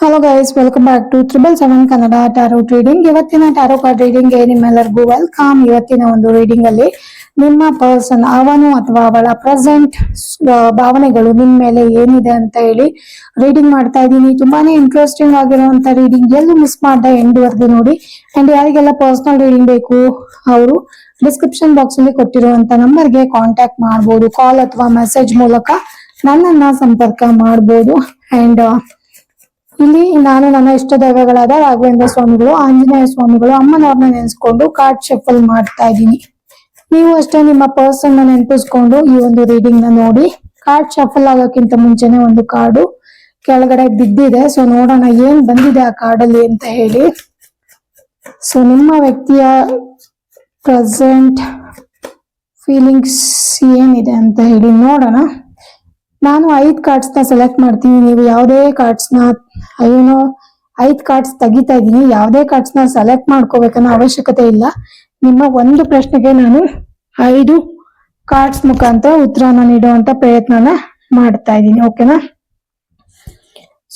Hello guys welcome back to triple seven Kannada tarot reading ಇವತ್ತಿನ tarot card ರೀಡಿಂಗ್ಗೆ ನಿಮ್ಮೆಲ್ಲರಿಗೂ welcome ಇವತ್ತಿನ ಒಂದು ರೀಡಿಂಗ್ ಅಲ್ಲಿ ನಿಮ್ಮ ಪರ್ಸನ್ ಅವನು ಅಥವಾ ಅವಳ ಪ್ರೆಸೆಂಟ್ ಭಾವನೆಗಳು ನಿಮ್ ಮೇಲೆ ಏನಿದೆ ಅಂತ ಹೇಳಿ ರೀಡಿಂಗ್ ಮಾಡ್ತಾ ಇದ್ದೀನಿ. ತುಂಬಾನೇ ಇಂಟ್ರೆಸ್ಟಿಂಗ್ ಆಗಿರುವಂತ ರೀಡಿಂಗ್ ಎಲ್ಲೂ ಮಿಸ್ ಮಾಡ್ದೆ ಎಂಡ್ ವರ್ಗು ನೋಡಿ. ಅಂಡ್ ಯಾರಿಗೆಲ್ಲ ಪರ್ಸನಲ್ ರೀಡಿಂಗ್ ಬೇಕು, ಅವರು ಡಿಸ್ಕ್ರಿಪ್ಷನ್ ಬಾಕ್ಸ್ ಅಲ್ಲಿ ಕೊಟ್ಟಿರುವಂತ ನಂಬರ್ಗೆ ಕಾಂಟ್ಯಾಕ್ಟ್ ಮಾಡಬಹುದು ಕಾಲ್ ಅಥವಾ ಮೆಸೇಜ್ ಮೂಲಕ ನನ್ನನ್ನ ಸಂಪರ್ಕ ಮಾಡಬಹುದು ಅಂಡ್ ಇಲ್ಲಿ ನಾನು ನನ್ನ ಇಷ್ಟ ದೈವಗಳಾದ ರಾಘವೇಂದ್ರ ಸ್ವಾಮಿಗಳು, ಆಂಜನೇಯ ಸ್ವಾಮಿಗಳು, ಅಮ್ಮನವ್ರನ್ನ ನೆನೆಸ್ಕೊಂಡು ಕಾರ್ಡ್ ಶಫಲ್ ಮಾಡ್ತಾ ಇದ್ದೀನಿ. ನೀವು ಅಷ್ಟೇ ನಿಮ್ಮ ಪರ್ಸನ್ ನೆನಪಿಸ್ಕೊಂಡು ಈ ಒಂದು ರೀಡಿಂಗ್ನ ನೋಡಿ. ಕಾರ್ಡ್ ಶಫಲ್ ಆಗೋಕ್ಕಿಂತ ಮುಂಚೆನೆ ಒಂದು ಕಾರ್ಡು ಕೆಳಗಡೆ ಬಿದ್ದಿದೆ. ಸೊ ನೋಡೋಣ ಏನ್ ಬಂದಿದೆ ಆ ಕಾರ್ಡಲ್ಲಿ ಅಂತ ಹೇಳಿ. ಸೊ ನಿಮ್ಮ ವ್ಯಕ್ತಿಯ ಪ್ರೆಸೆಂಟ್ ಫೀಲಿಂಗ್ಸ್ ಏನಿದೆ ಅಂತ ಹೇಳಿ ನೋಡೋಣ. ನಾನು ಐದು ಕಾರ್ಡ್ಸ್ನ ಸೆಲೆಕ್ಟ್ ಮಾಡ್ತೀನಿ. ನೀವು ಯಾವುದೇ ಕಾರ್ಡ್ಸ್ನ, ಏನೋ, ಐದು ಕಾರ್ಡ್ಸ್ ತೆಗಿತಾ ಇದ್ದೀನಿ. ಯಾವುದೇ ಕಾರ್ಡ್ಸ್ನ ಸೆಲೆಕ್ಟ್ ಮಾಡ್ಕೋಬೇಕನ್ನೋ ಅವಶ್ಯಕತೆ ಇಲ್ಲ. ನಿಮ್ಮ ಒಂದು ಪ್ರಶ್ನೆಗೆ ನಾನು ಐದು ಕಾರ್ಡ್ಸ್ ಮುಖಾಂತರ ಉತ್ತರನ ನೀಡುವಂತ ಪ್ರಯತ್ನನ ಮಾಡ್ತಾ ಇದ್ದೀನಿ. ಓಕೆನಾ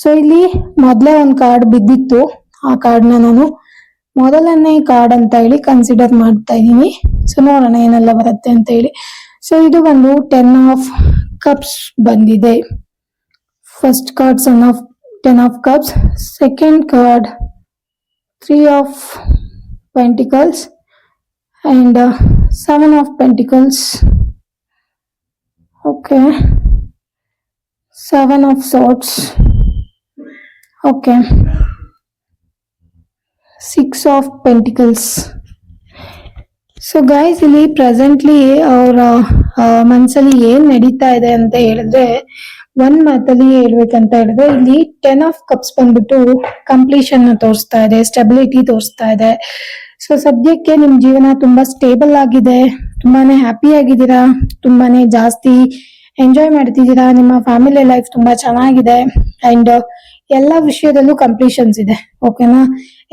ಸೊ ಇಲ್ಲಿ ಮೊದಲೇ ಒಂದು ಕಾರ್ಡ್ ಬಿದ್ದಿತ್ತು. ಆ ಕಾರ್ಡ್ನ ನಾನು ಮೊದಲನೇ ಕಾರ್ಡ್ ಅಂತ ಹೇಳಿ ಕನ್ಸಿಡರ್ ಮಾಡ್ತಾ ಇದ್ದೀನಿ. ಸೊ ನೋಡೋಣ ಏನೆಲ್ಲ ಬರುತ್ತೆ ಅಂತ ಹೇಳಿ. ಸೊ ಇದು ಬಂದು ಟೆನ್ ಆಫ್ ಕಪ್ಸ್ ಬಂದಿದೆ. First card sun of ten of cups second card three of pentacles and seven of pentacles okay seven of swords okay six of pentacles so guys ಇಲ್ಲಿ presently ಅವರ ಮನ್ಸಲ್ಲಿ ಏನ್ ನಡೀತಾ ಇದೆ ಅಂತ ಹೇಳಿದ್ರೆ ಒಂದ್ ಮಾತಲ್ಲಿ ಹೇಳ್ಬೇಕಂತ ಹೇಳಿದ್ರೆ, ಇಲ್ಲಿ ಟೆನ್ ಆಫ್ ಕಪ್ಸ್ ಬಂದ್ಬಿಟ್ಟು ಕಂಪ್ಲೀಷನ್ ತೋರಿಸ್ತಾ ಇದೆ ಸ್ಟೆಬಿಲಿಟಿ ತೋರಿಸ್ತಾ ಇದೆ. ಸೊ ಸದ್ಯಕ್ಕೆ ನಿಮ್ ಜೀವನ ತುಂಬಾ ಸ್ಟೇಬಲ್ ಆಗಿದೆ, ತುಂಬಾನೇ ಹ್ಯಾಪಿ ಆಗಿದ್ದೀರಾ, ತುಂಬಾನೇ ಜಾಸ್ತಿ ಎಂಜಾಯ್ ಮಾಡ್ತಿದ್ದೀರಾ, ನಿಮ್ಮ ಫ್ಯಾಮಿಲಿ ಲೈಫ್ ತುಂಬಾ ಚೆನ್ನಾಗಿದೆ ಅಂಡ್ ಎಲ್ಲ ವಿಷಯದಲ್ಲೂ ಕಂಪ್ಲೀಷನ್ಸ್ ಇದೆ ಓಕೆನಾ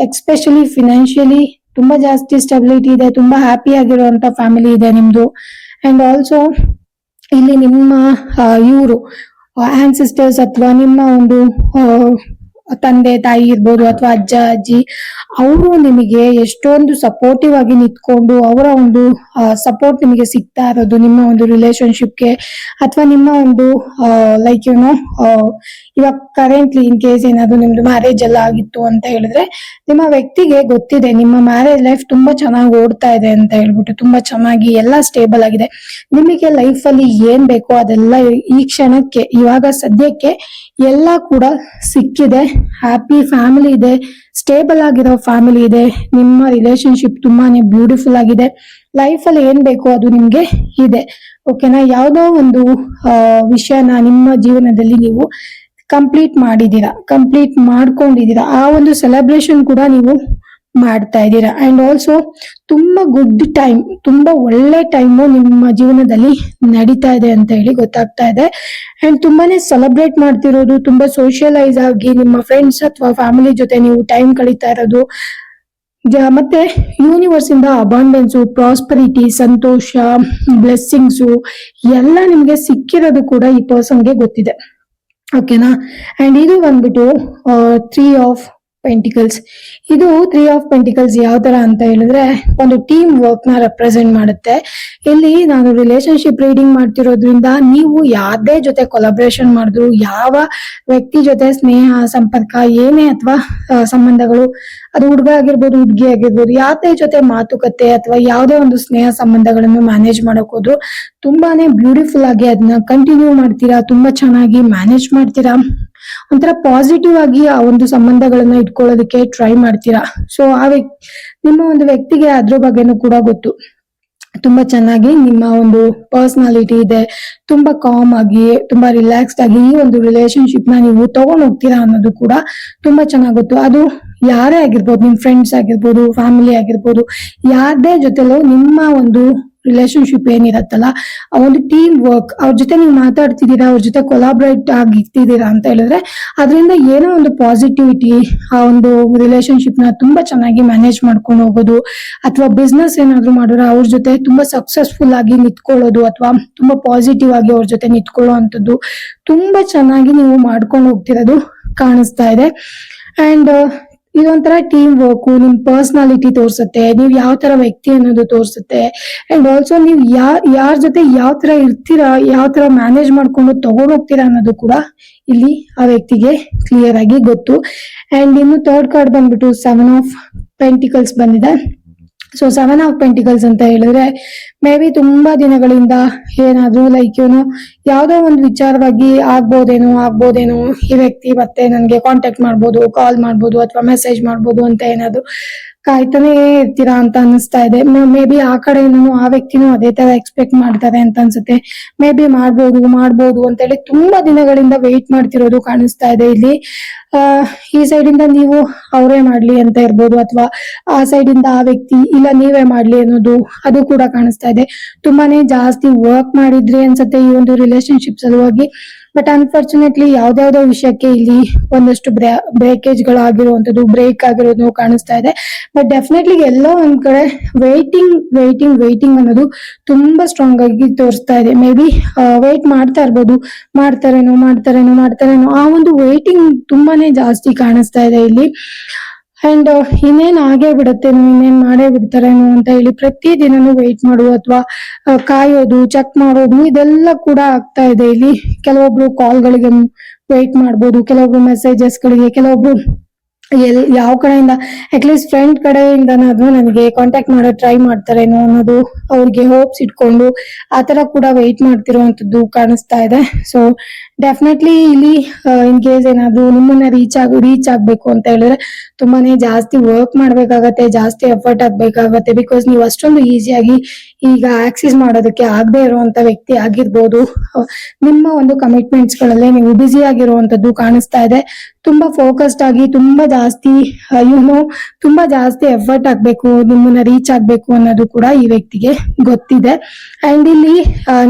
ಎಕ್ಸ್ಪೆಷಲಿ ಫಿನಾನ್ಷಿಯಲಿ ತುಂಬಾ ಜಾಸ್ತಿ ಸ್ಟೆಬಿಲಿಟಿ ಇದೆ, ತುಂಬಾ ಹ್ಯಾಪಿ ಆಗಿರುವಂತ ಫ್ಯಾಮಿಲಿ ಇದೆ ನಿಮ್ದು. ಅಂಡ್ ಆಲ್ಸೋ ಇಲ್ಲಿ ನಿಮ್ಮ ಇವರು ಆನ್ಸಿಸ್ಟರ್ಸ್ ಅಥವಾ ನಿಮ್ಮ ಒಂದು ತಂದೆ, ತಾಯಿ ಇರ್ಬೋದು ಅಥವಾ ಅಜ್ಜ, ಅಜ್ಜಿ, ಅವರು ನಿಮಗೆ ಎಷ್ಟೊಂದು ಸಪೋರ್ಟಿವ್ ಆಗಿ ನಿಂತ್ಕೊಂಡು ಅವರ ಒಂದು ಸಪೋರ್ಟ್ ನಿಮಗೆ ಸಿಗ್ತಾ ಇರೋದು, ನಿಮ್ಮ ಒಂದು ರಿಲೇಶನ್ಶಿಪ್ಗೆ ಅಥವಾ ನಿಮ್ಮ ಒಂದು ಲೈಕ್ ಯುನೋ ಇವಾಗ ಕರೆಂಟ್ಲಿ ಇನ್ ಕೇಸ್ ಏನಾದ್ರು ನಿಮ್ದು ಮ್ಯಾರೇಜ್ ಎಲ್ಲ ಆಗಿತ್ತು ಅಂತ ಹೇಳಿದ್ರೆ ನಿಮ್ಮ ವ್ಯಕ್ತಿಗೆ ಗೊತ್ತಿದೆ, ನಿಮ್ಮ ಮ್ಯಾರೇಜ್ ಲೈಫ್ ತುಂಬಾ ಚೆನ್ನಾಗಿ ಓಡ್ತಾ ಇದೆ ಅಂತ ಹೇಳ್ಬಿಟ್ಟು ತುಂಬಾ ಚೆನ್ನಾಗಿ ಎಲ್ಲ ಸ್ಟೇಬಲ್ ಆಗಿದೆ. ನಿಮಗೆ ಲೈಫ್ ಅಲ್ಲಿ ಏನ್ ಬೇಕೋ ಅದೆಲ್ಲ ಈ ಕ್ಷಣಕ್ಕೆ, ಇವಾಗ ಸದ್ಯಕ್ಕೆ ಎಲ್ಲ ಕೂಡ ಸಿಕ್ಕಿದೆ. ಹ್ಯಾಪಿ ಫ್ಯಾಮಿಲಿ ಇದೆ ಸ್ಟೇಬಲ್ ಆಗಿರೋ ಫ್ಯಾಮಿಲಿ ಇದೆ, ನಿಮ್ಮ ರಿಲೇಶನ್ಶಿಪ್ ತುಂಬಾನೇ ಬ್ಯೂಟಿಫುಲ್ ಆಗಿದೆ. ಲೈಫಲ್ಲಿ ಏನ್ ಬೇಕೋ ಅದು ನಿಮ್ಗೆ ಇದೆ. ಓಕೆನಾ ಯಾವುದೋ ಒಂದು ವಿಷಯನ ನಿಮ್ಮ ಜೀವನದಲ್ಲಿ ನೀವು ಕಂಪ್ಲೀಟ್ ಮಾಡಿದೀರಾ ಕಂಪ್ಲೀಟ್ ಮಾಡ್ಕೊಂಡಿದ್ದೀರಾ, ಆ ಒಂದು ಸೆಲೆಬ್ರೇಷನ್ ಕೂಡ ನೀವು ಮಾಡ್ತಾ ಇದ್ದೀರಾ. ಅಂಡ್ ಆಲ್ಸೋ ತುಂಬಾ ಗುಡ್ ಟೈಮ್ ತುಂಬಾ ಒಳ್ಳೆ ಟೈಮು ನಿಮ್ಮ ಜೀವನದಲ್ಲಿ ನಡೀತಾ ಇದೆ ಅಂತ ಹೇಳಿ ಗೊತ್ತಾಗ್ತಾ ಇದೆ. ಅಂಡ್ ತುಂಬಾನೇ ಸೆಲೆಬ್ರೇಟ್ ಮಾಡ್ತಿರೋದು, ತುಂಬಾ ಸೋಷಿಯಲೈಸ್ ಆಗಿ ನಿಮ್ಮ ಫ್ರೆಂಡ್ಸ್ ಅಥವಾ ಫ್ಯಾಮಿಲಿ ಜೊತೆ ನೀವು ಟೈಮ್ ಕಳೀತಾ ಇರೋದು. ಮತ್ತೆ ಯೂನಿವರ್ಸ್ ಇಂದ ಅಬಾಂಡೆನ್ಸು ಪ್ರಾಸ್ಪರಿಟಿ ಸಂತೋಷ ಬ್ಲೆಸ್ಸಿಂಗ್ಸು ಎಲ್ಲ ನಿಮ್ಗೆ ಸಿಕ್ಕಿರೋದು ಕೂಡ ಈ ಪರ್ಸನ್ಗೆ ಗೊತ್ತಿದೆ. ಓಕೆನಾ ಅಂಡ್ ಇದು ಬಂದ್ಬಿಟ್ಟು ತ್ರೀ ಆಫ್ ಪೆಂಟಿಕಲ್ಸ್ ಇದು ತ್ರೀ ಆಫ್ ಪೆಂಟಿಕಲ್ಸ್ ಯಾವ ತರ ಅಂತ ಹೇಳಿದ್ರೆ ಒಂದು ಟೀಮ್ ವರ್ಕ್ನ ರೆಪ್ರೆಸೆಂಟ್ ಮಾಡುತ್ತೆ. ಇಲ್ಲಿ ನಾನು ರಿಲೇಶನ್ಶಿಪ್ ರೀಡಿಂಗ್ ಮಾಡ್ತಿರೋದ್ರಿಂದ ನೀವು ಯಾವ್ದೇ ಜೊತೆ ಕೊಲಾಬ್ರೇಷನ್ ಮಾಡಿದ್ರು, ಯಾವ ವ್ಯಕ್ತಿ ಜೊತೆ ಸ್ನೇಹ, ಸಂಪರ್ಕ, ಏನೇ ಅಥವಾ ಸಂಬಂಧಗಳು, ಅದು ಹುಡುಗ ಆಗಿರ್ಬೋದು, ಹುಡುಗಿ ಆಗಿರ್ಬೋದು, ಯಾವ್ದೇ ಜೊತೆ ಮಾತುಕತೆ ಅಥವಾ ಯಾವುದೇ ಒಂದು ಸ್ನೇಹ ಸಂಬಂಧಗಳನ್ನು ಮ್ಯಾನೇಜ್ ಮಾಡಕ್ ಹೋದ್ರು ತುಂಬಾನೇ ಬ್ಯೂಟಿಫುಲ್ ಆಗಿ ಅದನ್ನ ಕಂಟಿನ್ಯೂ ಮಾಡ್ತೀರಾ, ತುಂಬಾ ಚೆನ್ನಾಗಿ ಮ್ಯಾನೇಜ್ ಮಾಡ್ತೀರಾ. ಒಂಥರ ಪಾಸಿಟಿವ್ ಆಗಿ ಆ ಒಂದು ಸಂಬಂಧಗಳನ್ನ ಇಟ್ಕೊಳ್ಳೋದಕ್ಕೆ ಟ್ರೈ ಮಾಡ್ತೀರಾ? ಸೊ ಆ ನಿಮ್ಮ ಒಂದು ವ್ಯಕ್ತಿಗೆ ಅದ್ರ ಬಗ್ಗೆನೂ ಕೂಡ ಗೊತ್ತು. ತುಂಬಾ ಚೆನ್ನಾಗಿ ನಿಮ್ಮ ಒಂದು ಪರ್ಸನಾಲಿಟಿ ಇದೆ. ತುಂಬಾ ಕಾಮ್ ಆಗಿ, ತುಂಬಾ ರಿಲ್ಯಾಕ್ಸ್ಡ್ ಆಗಿ ಈ ಒಂದು ರಿಲೇಶನ್ಶಿಪ್ನ ನೀವು ತಗೊಂಡ್ ಹೋಗ್ತೀರಾ ಅನ್ನೋದು ಕೂಡ ತುಂಬಾ ಚೆನ್ನಾಗಿ ಗೊತ್ತು. ಅದು ಯಾರೇ ಆಗಿರ್ಬೋದು, ನಿಮ್ ಫ್ರೆಂಡ್ಸ್ ಆಗಿರ್ಬೋದು ಫ್ಯಾಮಿಲಿ ಆಗಿರ್ಬೋದು, ಯಾರದೇ ಜೊತೆಲೂ ನಿಮ್ಮ ಒಂದು ರಿಲೇಶನ್ಶಿಪ್ ಏನಿರತ್ತಲ್ಲ, ಆ ಒಂದು ಟೀಮ್ ವರ್ಕ್ ಅವ್ರ ಜೊತೆ ನೀವು ಮಾತಾಡ್ತಿದ್ದೀರಾ, ಅವ್ರ ಜೊತೆ ಕೊಲಾಬ್ರೇಟ್ ಆಗಿರ್ತಿದ್ದೀರಾ ಅಂತ ಹೇಳಿದ್ರೆ, ಅದರಿಂದ ಏನೋ ಒಂದು ಪಾಸಿಟಿವಿಟಿ ಆ ಒಂದು ರಿಲೇಶನ್ಶಿಪ್ನ ತುಂಬಾ ಚೆನ್ನಾಗಿ ಮ್ಯಾನೇಜ್ ಮಾಡ್ಕೊಂಡು ಹೋಗೋದು, ಅಥವಾ ಬಿಸ್ನೆಸ್ ಏನಾದ್ರು ಮಾಡಿದ್ರೆ ಅವ್ರ ಜೊತೆ ತುಂಬಾ ಸಕ್ಸಸ್ಫುಲ್ ಆಗಿ ನಿಂತ್ಕೊಳ್ಳೋದು, ಅಥವಾ ತುಂಬಾ ಪಾಸಿಟಿವ್ ಆಗಿ ಅವ್ರ ಜೊತೆ ನಿಂತ್ಕೊಳ್ಳೋ ಅಂತದ್ದು ತುಂಬಾ ಚೆನ್ನಾಗಿ ನೀವು ಮಾಡ್ಕೊಂಡು ಹೋಗ್ತಿರೋದು ಕಾಣಿಸ್ತಾ ಇದೆ. ಅಂಡ್ ಇದೊಂಥರ ಟೀಮ್ ವರ್ಕು ನಿಮ್ ಪರ್ಸನಾಲಿಟಿ ತೋರ್ಸುತ್ತೆ, ನೀವು ಯಾವ ತರ ವ್ಯಕ್ತಿ ಅನ್ನೋದು ತೋರ್ಸುತ್ತೆ. ಅಂಡ್ ಆಲ್ಸೋ ನೀವ್ ಯಾ, ಯಾರ ಜೊತೆ ಯಾವ ತರ ಇರ್ತೀರಾ, ಯಾವ ತರ ಮ್ಯಾನೇಜ್ ಮಾಡ್ಕೊಂಡು ತಗೊಂಡ್ ಹೋಗ್ತೀರಾ ಅನ್ನೋದು ಕೂಡ ಇಲ್ಲಿ ಆ ವ್ಯಕ್ತಿಗೆ ಕ್ಲಿಯರ್ ಆಗಿ ಗೊತ್ತು. ಅಂಡ್ ಇನ್ನು ಥರ್ಡ್ ಕಾರ್ಡ್ ಬಂದ್ಬಿಟ್ಟು ಸೆವೆನ್ ಆಫ್ ಪೆಂಟಿಕಲ್ಸ್ ಬಂದಿದೆ. ಸೊ ಸೆವೆನ್ ಆಫ್ ಪೆಂಟಿಕಲ್ಸ್ ಅಂತ ಹೇಳಿದ್ರೆ ಮೇ ಬಿ ತುಂಬಾ ದಿನಗಳಿಂದ ಏನಾದ್ರೂ ಲೈಕ್ ಏನು ಯಾವುದೋ ಒಂದು ವಿಚಾರವಾಗಿ ಆಗ್ಬೋದೇನೋ ಆಗ್ಬೋದೇನೋ ಈ ವ್ಯಕ್ತಿ ಮತ್ತೆ ನನ್ಗೆ ಕಾಂಟ್ಯಾಕ್ಟ್ ಮಾಡ್ಬೋದು ಕಾಲ್ ಮಾಡ್ಬೋದು ಅಥವಾ ಮೆಸೇಜ್ ಮಾಡ್ಬೋದು ಅಂತ ಏನಾದ್ರು. ಕಾಯ್ತಾನೆ ಇರ್ತೀರಾ ಅಂತ ಅನಿಸ್ತಾ ಇದೆ. ಮೇ ಬಿ ಆ ಕಡೆನೂ ಆ ವ್ಯಕ್ತಿನೂ ಅದೇ ತರ ಎಕ್ಸ್ಪೆಕ್ಟ್ ಮಾಡ್ತಾರೆ ಅಂತ ಅನ್ಸುತ್ತೆ. ಮೇ ಬಿ ಮಾಡ್ಬೋದು ಮಾಡ್ಬೋದು ಅಂತ ಹೇಳಿ ತುಂಬಾ ದಿನಗಳಿಂದ ವೆಯ್ಟ್ ಮಾಡ್ತಿರೋದು ಕಾಣಿಸ್ತಾ ಇದೆ ಇಲ್ಲಿ. ಈ ಸೈಡ್ ಇಂದ ನೀವು ಅವರೇ ಮಾಡ್ಲಿ ಅಂತ ಇರ್ಬೋದು ಅಥವಾ ಆ ಸೈಡ್ ಇಂದ ಆ ವ್ಯಕ್ತಿ ಇಲ್ಲ ನೀವೇ ಮಾಡ್ಲಿ ಅನ್ನೋದು ಅದು ಕೂಡ ಕಾಣಿಸ್ತಾ ಇದೆ. ತುಂಬಾನೇ ಜಾಸ್ತಿ ವರ್ಕ್ ಮಾಡಿದ್ರಿ ಅನ್ಸುತ್ತೆ ಈ ಒಂದು ರಿಲೇಶನ್ಶಿಪ್ ಸಲುವಾಗಿ. ಬಟ್ ಅನ್ಫಾರ್ಚುನೇಟ್ಲಿ ಯಾವ್ದಾವ್ದೋ ವಿಷಯಕ್ಕೆ ಇಲ್ಲಿ ಒಂದಷ್ಟು ಬ್ರೇಕೇಜ್ ಗಳಾಗಿರುವಂತದ್ದು ಬ್ರೇಕ್ ಆಗಿರೋದು ಕಾಣಿಸ್ತಾ ಇದೆ. ಬಟ್ ಡೆಫಿನೆಟ್ಲಿ ಎಲ್ಲ ಒಂದ್ ಕಡೆ ವೇಟಿಂಗ್ ವೇಟಿಂಗ್ ವೇಟಿಂಗ್ ಅನ್ನೋದು ತುಂಬಾ ಸ್ಟ್ರಾಂಗ್ ಆಗಿ ತೋರಿಸ್ತಾ ಇದೆ. ಮೇ ಬಿ ವೇಟ್ ಮಾಡ್ತಾ ಇರ್ಬೋದು. ಮಾಡ್ತಾರೇನೋ ಮಾಡ್ತಾರೇನೋ ಮಾಡ್ತಾರೇನೋ. ಆ ಒಂದು ವೇಟಿಂಗ್ ತುಂಬಾನೇ ಜಾಸ್ತಿ ಕಾಣಿಸ್ತಾ ಇದೆ ಇಲ್ಲಿ. ಅಂಡ್ ಇನ್ನೇನ್ ಆಗೇ ಬಿಡುತ್ತೆ ಇನ್ನೇನ್ ಮಾಡೇ ಬಿಡ್ತಾರೇನೋ ಅಂತ ಹೇಳಿ ಪ್ರತಿ ದಿನನೂ ವೆಯ್ಟ್ ಮಾಡುವ ಅಥವಾ ಕಾಯೋದು ಚೆಕ್ ಮಾಡೋದು ಇದೆಲ್ಲ ಕೂಡ ಆಗ್ತಾ ಇದೆ. ಇಲ್ಲಿ ಕೆಲವೊಬ್ರು ಕಾಲ್ಗಳಿಗೆ ವೆಯ್ಟ್ ಮಾಡ್ಬೋದು, ಕೆಲವೊಬ್ರು ಮೆಸೇಜಸ್ ಗಳಿಗೆ, ಕೆಲವೊಬ್ರು ಎಲ್ ಯಾವ ಕಡೆಯಿಂದ ಅಟ್ಲೀಸ್ಟ್ ಫ್ರೆಂಡ್ ಕಡೆಯಿಂದನಾದ್ರೂ ನನಗೆ ಕಾಂಟ್ಯಾಕ್ಟ್ ಮಾಡೋ ಟ್ರೈ ಮಾಡ್ತಾರೇನೋ ಅನ್ನೋದು ಅವ್ರಿಗೆ ಹೋಪ್ಸ್ ಇಟ್ಕೊಂಡು ಆ ತರ ಕೂಡ ವೆಯ್ಟ್ ಮಾಡ್ತಿರುವಂತದ್ದು ಕಾಣಿಸ್ತಾ ಇದೆ. ಸೊ ಡೆಫಿನೆಟ್ಲಿ ಇಲ್ಲಿ ಇನ್ ಕೇಸ್ ಏನಾದ್ರು ನಿಮ್ಮನ್ನ ರೀಚ್ ಆಗ ರೀಚ್ ಆಗ್ಬೇಕು ಅಂತ ಹೇಳಿದ್ರೆ ತುಂಬಾನೇ ಜಾಸ್ತಿ ವರ್ಕ್ ಮಾಡ್ಬೇಕಾಗತ್ತೆ, ಜಾಸ್ತಿ ಎಫರ್ಟ್ ಆಗ್ಬೇಕಾಗತ್ತೆ ಬಿಕಾಸ್ ನೀವು ಅಷ್ಟೊಂದು ಈಸಿಯಾಗಿ ಈಗ ಆಕ್ಸಿಸ್ ಮಾಡೋದಕ್ಕೆ ಆಗದೆ ಇರುವಂತ ವ್ಯಕ್ತಿ ಆಗಿರ್ಬೋದು. ನಿಮ್ಮ ಒಂದು ಕಮಿಟ್ಮೆಂಟ್ಸ್ ಗಳಲ್ಲೇ ನೀವು ಬ್ಯುಸಿ ಆಗಿರುವಂತದ್ದು ಕಾಣಿಸ್ತಾ ಇದೆ. ತುಂಬಾ ಫೋಕಸ್ಡ್ ಆಗಿ ತುಂಬಾ ಜಾಸ್ತಿ ಯುನೋ ತುಂಬಾ ಜಾಸ್ತಿ ಎಫರ್ಟ್ ಆಗ್ಬೇಕು, ನಿಮ್ಮನ್ನ ರೀಚ್ ಆಗ್ಬೇಕು ಅನ್ನೋದು ಕೂಡ ಈ ವ್ಯಕ್ತಿಗೆ ಗೊತ್ತಿದೆ. ಅಂಡ್ ಇಲ್ಲಿ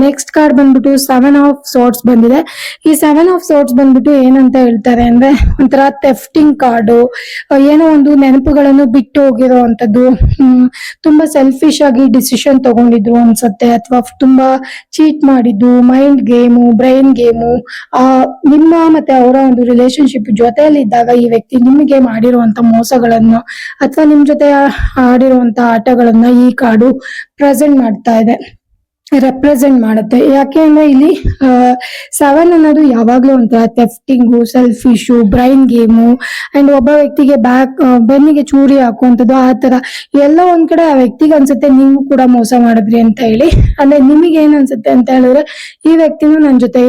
ನೆಕ್ಸ್ಟ್ ಕಾರ್ಡ್ ಬಂದ್ಬಿಟ್ಟು ಸೆವೆನ್ ಆಫ್ ಸೋರ್ಟ್ಸ್ ಬಂದಿದೆ. ಈ ಸೆವೆನ್ ಆಫ್ ಸೋರ್ಟ್ಸ್ ಬಂದ್ಬಿಟ್ಟು ಏನಂತ ಹೇಳ್ತಾರೆ ಅಂದ್ರೆ ಒಂಥರ ತೆಫ್ಟಿಂಗ್ ಕಾರ್ಡು ಏನೋ ಒಂದು ನೆನಪುಗಳನ್ನು ಬಿಟ್ಟು ಹೋಗಿರೋ ಅಂತದ್ದು ತುಂಬಾ ಸೆಲ್ಫಿಶ್ ಆಗಿ ಡಿಸಿಷನ್ ತಗೊಂಡಿದ್ರು ಅನ್ಸತ್ತೆ, ಅಥವಾ ತುಂಬಾ ಚೀಟ್ ಮಾಡಿದ್ದು ಮೈಂಡ್ ಗೇಮು ಬ್ರೈನ್ ಗೇಮು ನಿಮ್ಮ ಮತ್ತೆ ಅವರ ಒಂದು ರಿಲೇಶನ್ಶಿಪ್ ಜೊತೆಯಲ್ಲಿ ಇದ್ದಾಗ ಈ ವ್ಯಕ್ತಿ ನಿಮಗೆ ಮಾಡಿರುವಂತ ಮೋಸಗಳನ್ನು ಅಥವಾ ನಿಮ್ ಜೊತೆ ಆಡಿರುವಂತ ಆಟಗಳನ್ನ ಈ ಕಾರ್ಡು ಪ್ರೆಸೆಂಟ್ ಮಾಡ್ತಾ ಇದೆ. ರೆಪ್ರೆಸೆಂಟ್ ಮಾಡುತ್ತೆ. ಯಾಕೆ ಅಂದ್ರೆ ಇಲ್ಲಿ ಸೆವೆನ್ ಅನ್ನೋದು ಯಾವಾಗ್ಲೂ ಒಂಥರ self selfish brain game and ಒಬ್ಬ ವ್ಯಕ್ತಿಗೆ ಬ್ಯಾಕ್ ಬೆನ್ನಿಗೆ ಚೂರಿ ಹಾಕುವಂಥದ್ದು ಆ ತರ ಎಲ್ಲ ಒಂದ್ ಕಡೆ ಆ ವ್ಯಕ್ತಿಗೆ ಅನ್ಸುತ್ತೆ, ನೀವು ಕೂಡ ಮೋಸ ಮಾಡಿದ್ರಿ ಅಂತ ಹೇಳಿ. ಅಂದ್ರೆ ನಿಮಗೆ ಏನ್ ಅನ್ಸುತ್ತೆ ಅಂತ ಹೇಳಿದ್ರೆ, ಈ ವ್ಯಕ್ತಿನೂ ನನ್ ಜೊತೆ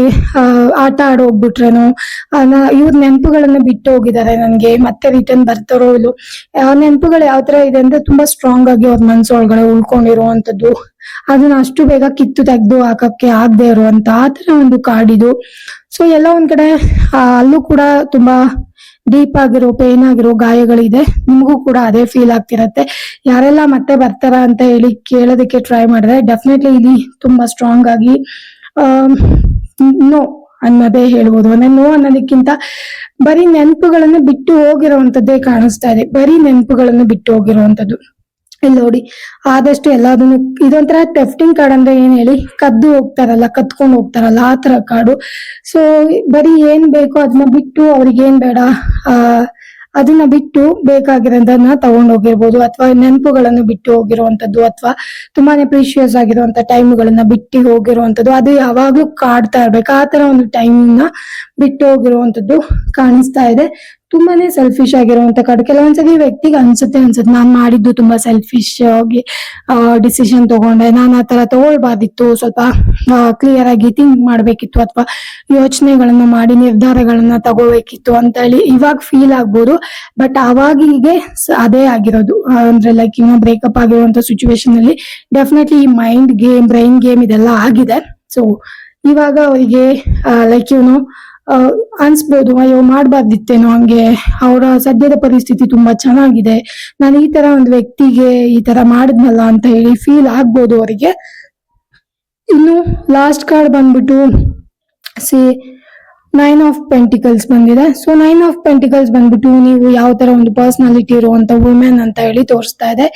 ಆಟ ಆಡ ಹೋಗ್ಬಿಟ್ರೇನೋ ಇವ್ರ ನೆನಪುಗಳನ್ನ ಬಿಟ್ಟು ಹೋಗಿದ್ದಾರೆ ನನ್ಗೆ, ಮತ್ತೆ ರಿಟರ್ನ್ ಬರ್ತಾರೋ ಇಲ್ಲೋ. ನೆನಪುಗಳು ಯಾವ ತರ ಇದೆ ಅಂದ್ರೆ ತುಂಬಾ ಸ್ಟ್ರಾಂಗ್ ಆಗಿ ಅವ್ರ ಮನ್ಸೊಳಗಡೆ ಉಳ್ಕೊಂಡಿರುವಂತದ್ದು ಅದನ್ನ ಅಷ್ಟು ಬೇಗ ಕಿತ್ತು ತೆಗೆದು ಹಾಕಕ್ಕೆ ಆಗದೆ ಇರುವಂತ ಆ ತರ ಒಂದು ಕಾಡಿದು ಸೊ ಎಲ್ಲ ಒಂದ್ ಕಡೆ ಅಲ್ಲೂ ಕೂಡ ತುಂಬಾ ಡೀಪ್ ಆಗಿರೋ ಪೇನ್ ಆಗಿರೋ ಗಾಯಗಳಿದೆ. ನಿಮಗೂ ಕೂಡ ಅದೇ ಫೀಲ್ ಆಗ್ತಿರತ್ತೆ. ಯಾರೆಲ್ಲ ಮತ್ತೆ ಬರ್ತಾರ ಅಂತ ಹೇಳಿ ಕೇಳೋದಕ್ಕೆ ಟ್ರೈ ಮಾಡಿದ್ರೆ ಡೆಫಿನೆಟ್ಲಿ ಇಲ್ಲಿ ತುಂಬಾ ಸ್ಟ್ರಾಂಗ್ ಆಗಿ ನೋ ಅನ್ನೋದೇ ಹೇಳ್ಬೋದು. ಅಂದ್ರೆ ನೋ ಅನ್ನೋದಕ್ಕಿಂತ ಬರೀ ನೆನಪುಗಳನ್ನ ಬಿಟ್ಟು ಹೋಗಿರುವಂತದ್ದೇ ಕಾಣಿಸ್ತಾ ಇದೆ. ಬರೀ ನೆನಪುಗಳನ್ನ ಬಿಟ್ಟು ಹೋಗಿರುವಂತದ್ದು. ಇಲ್ಲಿ ನೋಡಿ. ಆದಷ್ಟು ಎಲ್ಲದನ್ನು, ಇದೊಂಥರ ಟೆಫ್ಟಿಂಗ್ ಕಾರ್ಡ್ ಅಂದ್ರೆ ಏನ್ ಹೇಳಿ, ಕದ್ದು ಹೋಗ್ತಾರಲ್ಲ, ಕತ್ಕೊಂಡು ಹೋಗ್ತಾರಲ್ಲ, ಆ ತರ ಕಾರ್ಡು ಸೊ ಬರೀ ಏನ್ ಬೇಕೋ ಅದನ್ನ ಬಿಟ್ಟು ಅವ್ರಿಗೆ ಏನ್ ಬೇಡ, ಆ, ಅದನ್ನ ಬಿಟ್ಟು ಬೇಕಾಗಿರೋದನ್ನ ತಗೊಂಡ್ ಹೋಗಿರ್ಬೋದು, ಅಥವಾ ನೆನಪುಗಳನ್ನು ಬಿಟ್ಟು ಹೋಗಿರುವಂತದ್ದು ಅಥವಾ ತುಂಬಾನೇ ಪ್ರೀಶಿಯಸ್ ಆಗಿರುವಂತ ಟೈಮ್ಗಳನ್ನ ಬಿಟ್ಟು ಹೋಗಿರುವಂತದ್ದು ಅದು ಯಾವಾಗ್ಲೂ ಕಾಡ್ತಾ ಇರ್ಬೇಕು ಆ ತರ ಒಂದು ನ ಬಿಟ್ಟು ಹೋಗಿರುವಂತದ್ದು ಕಾಣಿಸ್ತಾ ಇದೆ. ತುಂಬಾನೇ ಸೆಲ್ಫಿಶ್ ಆಗಿರುವಂತ ಕಾರ್ಡ್ ಕೆಲವೊಂದ್ಸತಿ ವ್ಯಕ್ತಿಗೆ ಅನ್ಸುತ್ತೆ ಅನ್ಸುತ್ತೆ. ನಾನ್ ಮಾಡಿದ್ದು ತುಂಬಾ ಸೆಲ್ಫಿಶ್ ಆಗಿ ಡಿಸಿಷನ್ ತಗೊಂಡೆ. ನಾನು ಆ ತರ ತಗೊಳ್ಬಾರ್ದಿತ್ತು. ಸ್ವಲ್ಪ ಕ್ಲಿಯರ್ ಆಗಿ ಥಿಂಕ್ ಮಾಡ್ಬೇಕಿತ್ತು ಅಥವಾ ಯೋಚನೆಗಳನ್ನ ಮಾಡಿ, ನಿರ್ಧಾರಗಳನ್ನ ತಗೋಬೇಕಿತ್ತು ಅಂತ ಹೇಳಿ ಇವಾಗ ಫೀಲ್ ಆಗ್ಬೋದು. ಬಟ್ ಅವಾಗಿಗೆ ಸ- ಅದೇ ಆಗಿರೋದು. ಅಂದ್ರೆ ಲೈಕ್ ಇನ್ನೂ ಬ್ರೇಕಪ್ ಆಗಿರುವಂತ ಸಿಚುವೇಶನ್ ಅಲ್ಲಿ ಡೆಫಿನೆಟ್ಲಿ ಈ ಮೈಂಡ್ ಗೇಮ್ ಬ್ರೈನ್ ಗೇಮ್ ಇದೆಲ್ಲ ಆಗಿದೆ. ಸೊ ಇವಾಗ ಅವರಿಗೆ ಲೈಕ್ ಇವನು ಅನ್ಸ್ಬೋದು ಅಯ್ಯೋ ಮಾಡ್ಬಾರ್ದಿತ್ತೇನೋ ಹಂಗೆ. ಅವರ ಸದ್ಯದ ಪರಿಸ್ಥಿತಿ ತುಂಬಾ ಚೆನ್ನಾಗಿದೆ. ನಾನು ಈ ತರ ಒಂದು ವ್ಯಕ್ತಿಗೆ ಈ ತರ ಮಾಡಿದ್ನಲ್ಲ ಅಂತ ಹೇಳಿ ಫೀಲ್ ಆಗ್ಬೋದು ಅವರಿಗೆ. ಇನ್ನು ಲಾಸ್ಟ್ ಕಾರ್ಡ್ ಬಂದ್ಬಿಟ್ಟು ಸಿ ನೈನ್ ಆಫ್ ಪೆಂಟಿಕಲ್ಸ್ ಬಂದಿದೆ. ಸೊ ನೈನ್ ಆಫ್ ಪೆಂಟಿಕಲ್ಸ್ ಬಂದ್ಬಿಟ್ಟು ನೀವು ಯಾವ ತರ ಒಂದು ಪರ್ಸನಾಲಿಟಿ ಇರುವಂತ ವುಮೆನ್ ಅಂತ ಹೇಳಿ ತೋರಿಸ್ತಾ ಇದೆ.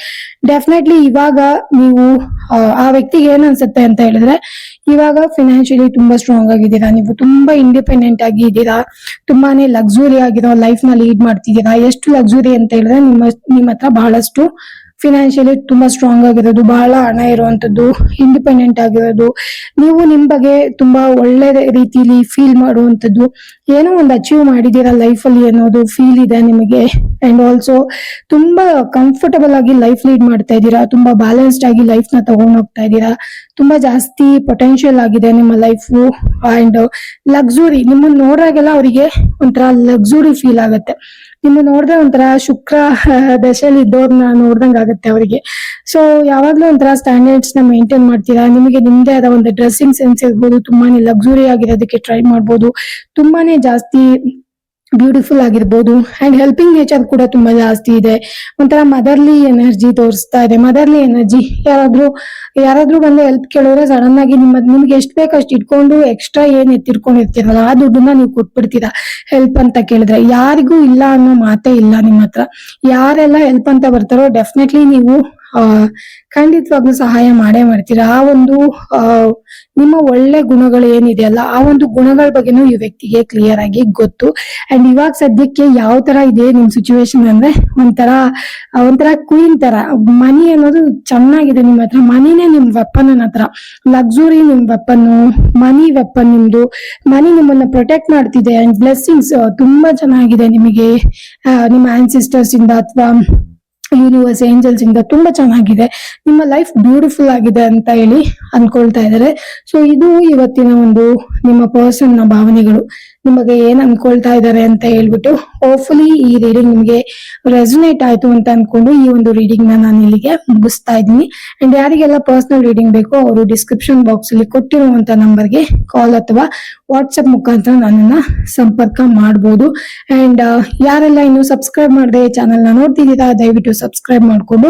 ಡೆಫಿನೆಟ್ಲಿ ಇವಾಗ ನೀವು ಆ, ವ್ಯಕ್ತಿಗೆ ಏನ್ ಅನ್ಸುತ್ತೆ ಅಂತ ಹೇಳಿದ್ರೆ ಇವಾಗ ಫಿನಾನ್ಷಿಯಲಿ ತುಂಬಾ ಸ್ಟ್ರಾಂಗ್ ಆಗಿದ್ದೀರಾ? ನೀವು ತುಂಬಾ ಇಂಡಿಪೆಂಡೆಂಟ್ ಆಗಿ ಇದ್ದೀರಾ ತುಂಬಾನೇ ಲಕ್ಸುರಿ ಆಗಿರೋ ಲೈಫ್ನ ಲೀಡ್ ಮಾಡ್ತಿದ್ದೀರಾ? ಎಷ್ಟು ಲಕ್ಸುರಿ ಅಂತ ಹೇಳಿದ್ರೆ ನಿಮ್ಮ ನಿಮ್ಮ ಹತ್ರ ಬಹಳಷ್ಟು ಫಿನಾನ್ಷಿಯಲಿ ತುಂಬಾ ಸ್ಟ್ರಾಂಗ್ ಆಗಿರೋದು, ಬಹಳ ಹಣ ಇರುವಂತದ್ದು ಇಂಡಿಪೆಂಡೆಂಟ್ ಆಗಿರೋದು. ನೀವು ನಿಮ್ ಬಗ್ಗೆ ತುಂಬಾ ಒಳ್ಳೆ ರೀತಿಲಿ ಫೀಲ್ ಮಾಡುವಂತದ್ದು, ಏನೋ ಒಂದು ಅಚೀವ್ ಮಾಡಿದೀರಾ ಲೈಫ್ ಅಲ್ಲಿ ಅನ್ನೋದು ಫೀಲ್ ಇದೆ ನಿಮಗೆ. ಅಂಡ್ ಆಲ್ಸೋ ತುಂಬಾ ಕಂಫರ್ಟಬಲ್ ಆಗಿ ಲೈಫ್ ಲೀಡ್ ಮಾಡ್ತಾ ಇದ್ದೀರಾ, ತುಂಬಾ ಬ್ಯಾಲೆನ್ಸ್ಡ್ ಆಗಿ ಲೈಫ್ನ ತಗೊಂಡ್ ಹೋಗ್ತಾ ಇದ್ದೀರಾ. ತುಂಬಾ ಜಾಸ್ತಿ ಪೊಟೆನ್ಶಿಯಲ್ ಆಗಿದೆ ನಿಮ್ಮ ಲೈಫ್ ಅಂಡ್ ಲಕ್ಸುರಿ ನಿಮ್ಮನ್ನ ನೋಡ್ರಾಗೆಲ್ಲ ಅವರಿಗೆ ಒಂಥರ ಲಕ್ಸುರಿ ಫೀಲ್ ಆಗುತ್ತೆ. ನಿಮ್ಮ ನೋಡ್ದೆ ಒಂಥರ ಶುಕ್ರ ದಶೆಯಲ್ಲಿ ಇದ್ದವ್ರನ್ನ ನೋಡ್ದಂಗ ಆಗುತ್ತೆ ಅವರಿಗೆ. ಸೊ ಯಾವಾಗ್ಲೂ ಒಂಥರ ಸ್ಟ್ಯಾಂಡರ್ಡ್ಸ್ನ ಮೇಂಟೈನ್ ಮಾಡ್ತೀರಾ? ನಿಮಗೆ ನಿಮ್ದೇ ಆದ ಒಂದು ಡ್ರೆಸ್ಸಿಂಗ್ ಸೆನ್ಸ್ ಇರ್ಬೋದು, ತುಂಬಾನೇ ಲಕ್ಸುರಿ ಆಗಿರೋದಕ್ಕೆ ಟ್ರೈ ಮಾಡ್ಬೋದು. ತುಂಬಾನೇ ಜಾಸ್ತಿ ಬ್ಯೂಟಿಫುಲ್ ಆಗಿರ್ಬೋದು. ಅಂಡ್ ಹೆಲ್ಪಿಂಗ್ ನೇಚರ್ ಕೂಡ ತುಂಬಾ ಜಾಸ್ತಿ ಇದೆ. ಒಂಥರ ಮದರ್ಲಿ ಎನರ್ಜಿ ತೋರಿಸ್ತಾ ಇದೆ. ಮದರ್ಲಿ ಎನರ್ಜಿ ಯಾರಾದ್ರೂ ಯಾರಾದ್ರೂ ಬಂದು ಹೆಲ್ಪ್ ಕೇಳಿದ್ರೆ ಸಡನ್ ಆಗಿ ನಿಮ್ಮ, ನಿಮ್ಗೆ ಎಷ್ಟು ಬೇಕು ಅಷ್ಟು ಇಟ್ಕೊಂಡು ಎಕ್ಸ್ಟ್ರಾ ಏನ್ ಎತ್ತಿಟ್ಕೊಂಡಿರ್ತೀರಲ್ಲ, ಆ ದುಡ್ಡನ್ನ ನೀವು ಕೊಟ್ಬಿಡ್ತೀರಾ. ಹೆಲ್ಪ್ ಅಂತ ಕೇಳಿದ್ರೆ. ಯಾರಿಗೂ ಇಲ್ಲ ಅನ್ನೋ ಮಾತೇ ಇಲ್ಲ ನಿಮ್ಮ ಹತ್ರ ಯಾರೆಲ್ಲ ಹೆಲ್ಪ್ ಅಂತ ಬರ್ತಾರೋ ಡೆಫಿನೆಟ್ಲಿ ನೀವು ಖಂಡಿತವಾಗ್ಲೂ ಸಹಾಯ ಮಾಡೇ ಮಾಡ್ತೀರಾ? ಆ ಒಂದು ನಿಮ್ಮ ಒಳ್ಳೆ ಗುಣಗಳು ಏನಿದೆಯಲ್ಲ ಆ ಒಂದು ಗುಣಗಳ ಬಗ್ಗೆನೂ ಈ ವ್ಯಕ್ತಿಗೆ ಕ್ಲಿಯರ್ ಆಗಿ ಗೊತ್ತು. ಅಂಡ್ ಇವಾಗ ಸದ್ಯಕ್ಕೆ ಯಾವ ತರ ಇದೆ ನಿಮ್ ಸಿಚುವೇಶನ್ ಅಂದ್ರೆ, ಒಂಥರ ಒಂಥರ ಕ್ವೀನ್ ತರ. ಮನಿ ಅನ್ನೋದು ಚೆನ್ನಾಗಿದೆ ನಿಮ್ಮ ಹತ್ರ, ಮನಿನೇ ನಿಮ್ ವೆಪನ್ ಹತ್ರ ಲಕ್ಸುರಿ ನಿಮ್ ವೆಪನ್ ಮನಿ ವೆಪನ್ ನಿಮ್ದು. ಮನಿ ನಿಮ್ಮನ್ನ ಪ್ರೊಟೆಕ್ಟ್ ಮಾಡ್ತಿದೆ. ಅಂಡ್ ಬ್ಲೆಸ್ಸಿಂಗ್ಸ್ ತುಂಬಾ ಚೆನ್ನಾಗಿದೆ ನಿಮಗೆ ನಿಮ್ಮ ಆನ್ಸಿಸ್ಟರ್ಸ್ ಇಂದ ಅಥವಾ ಯೂನಿವರ್ಸ್ ಏಂಜಲ್ಸ್ ಇಂದ ತುಂಬಾ ಚೆನ್ನಾಗಿದೆ. ನಿಮ್ಮ ಲೈಫ್ ಬ್ಯೂಟಿಫುಲ್ ಆಗಿದೆ ಅಂತ ಹೇಳಿ ಅನ್ಕೊಳ್ತಾ ಇದ್ದಾರೆ. ಸೊ ಇದು ಇವತ್ತಿನ ಒಂದು ನಿಮ್ಮ ಪರ್ಸನ್ನ ಭಾವನೆಗಳು. ನಿಮಗೆ ಏನ್ ಅನ್ಕೊಳ್ತಾ ಇದ್ದಾರೆ ಅಂತ ಹೇಳ್ಬಿಟ್ಟು ಹೋಪ್ಫುಲಿ ಈ ರೀಡಿಂಗ್ ನಿಮಗೆ ರೆಸೋನೇಟ್ ಆಯ್ತು ಅಂತ ಅನ್ಕೊಂಡು ಈ ಒಂದು ರೀಡಿಂಗ್ನ ನಾನು ಇಲ್ಲಿಗೆ ಮುಗಿಸ್ತಾ ಇದ್ದೀನಿ. ಅಂಡ್ ಯಾರಿಗೆಲ್ಲ ಪರ್ಸನಲ್ ರೀಡಿಂಗ್ ಬೇಕೋ ಅವರು ಡಿಸ್ಕ್ರಿಪ್ಷನ್ ಬಾಕ್ಸ್ ಅಲ್ಲಿ ಕೊಟ್ಟಿರುವಂತ ನಂಬರ್ಗೆ ಕಾಲ್ ಅಥವಾ ವಾಟ್ಸ್ಆಪ್ ಮುಖಾಂತರ ನನ್ನನ್ನ ಸಂಪರ್ಕ ಮಾಡಬಹುದು ಅಂಡ್ ಯಾರೆಲ್ಲ ಇನ್ನು ಸಬ್ಸ್ಕ್ರೈಬ್ ಮಾಡದೆ ಚಾನೆಲ್ನ ನೋಡ್ತಿದ್ದೀರಾ, ದಯವಿಟ್ಟು ಸಬ್ಸ್ಕ್ರೈಬ್ ಮಾಡ್ಕೊಂಡು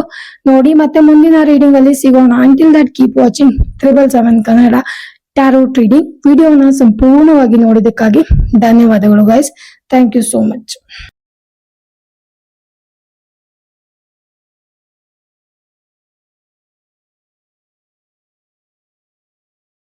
ನೋಡಿ. ಮತ್ತೆ ಮುಂದಿನ ರೀಡಿಂಗ್ ಅಲ್ಲಿ ಸಿಗೋಣ. Until that keep watching triple seven Kannada tarot reading ವಿಡಿಯೋನ ಸಂಪೂರ್ಣವಾಗಿ ನೋಡಿದ್ದಕ್ಕಾಗಿ ಧನ್ಯವಾದಗಳು guys thank you so much